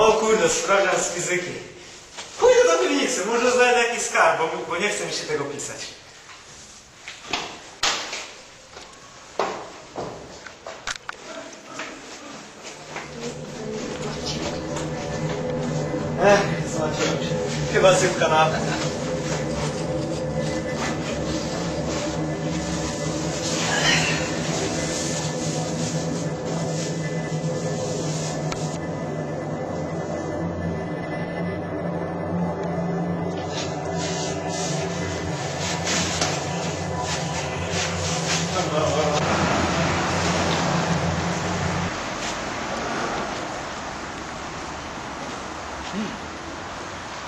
O kurde, sprawdzian z fizyki. Pójdę do piwnicy, może znajdę jakiś skarb, bo, bo nie chce mi się tego pisać. Ech, zmaciłem się. Chyba sypka na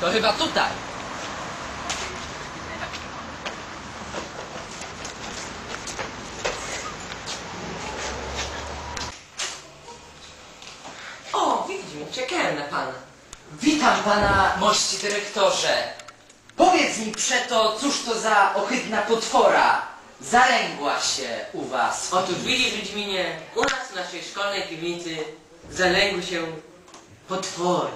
To chyba tutaj. O, widzimy, czekałem na pana. Witam pana, mości dyrektorze. Powiedz mi przeto, cóż to za ohydna potwora zalęgła się u was? Otóż widzisz Wiedźminie, u nas w naszej szkolnej piwnicy zalęgły się potwory.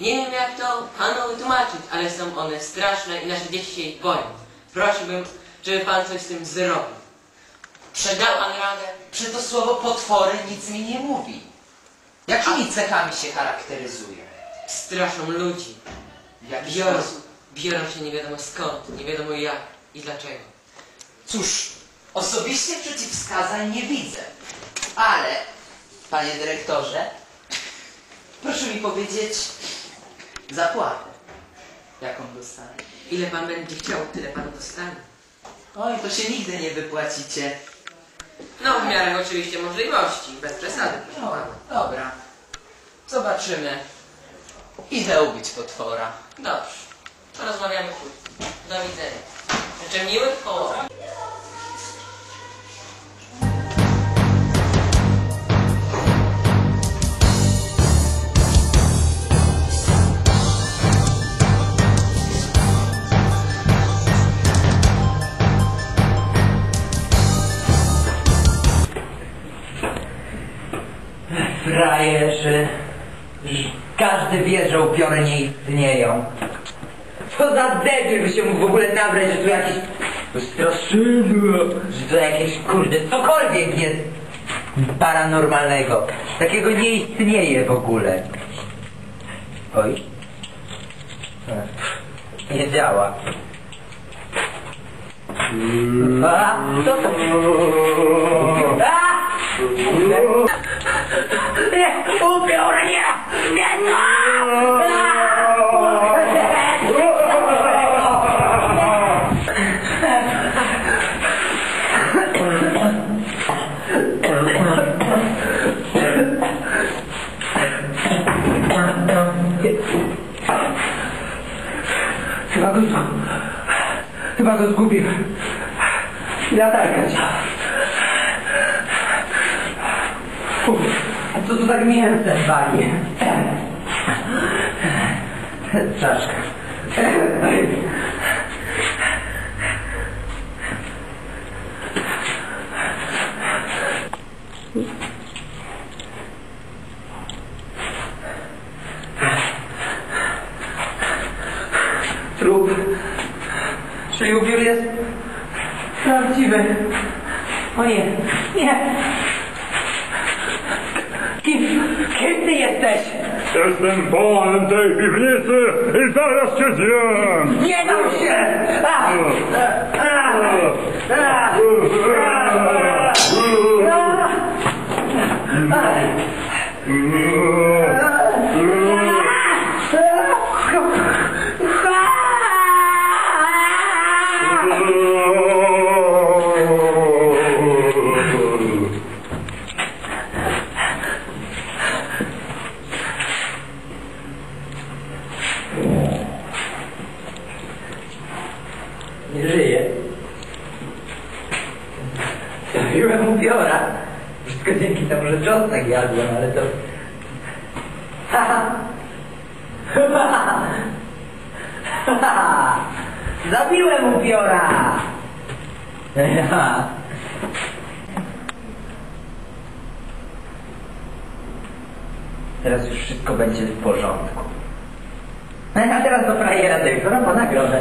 Nie wiem jak to panu wytłumaczyć, ale są one straszne i nasze dzieci się ich boją. Prosiłbym, żeby pan coś z tym zrobił. Przedał pan radę? Przeto słowo potwory nic mi nie mówi. Jakimi cechami się charakteryzuje? Straszą ludzi. W jaki Biorą, sposób? biorą się nie wiadomo skąd, nie wiadomo jak i dlaczego. Cóż, osobiście przeciwwskazań nie widzę. Ale, panie dyrektorze, proszę mi powiedzieć zapłatę, jaką dostanę. Ile pan będzie chciał, tyle pan dostanie. Oj, to się nigdy nie wypłacicie. No w miarę oczywiście możliwości, bez przesady, No, dobra. Zobaczymy. Idę ubić potwora. Dobrze, porozmawiamy później. Do widzenia. Życzę miłych połowów. Frajerzy. Każdy wie, że upiory nie istnieją. Co za debil się mógł w ogóle nabrać, że tu jakieś straszydło, że to jakieś kurde cokolwiek jest paranormalnego. Takiego nie istnieje w ogóle. Oj. Nie działa. A, co to? A! Nie, upiór, nie! Nie, Chyba go, chyba go zgubiłem. Latarka działa. A co tu tak mięsem wali? Czaszka. Trup. Czy ubiór jest prawdziwy? O nie, nie. Ty jesteś? Jestem panem tej piwnicy i zaraz cię zjem! Nie dam się! A! A! A! Nie żyje. Zabiłem ubiora. Wszystko dzięki temu, że cząstek jadłem, ale to... Zabiłem upiora! Teraz już wszystko będzie w porządku. A teraz do frajera dyrektora po nagrodę.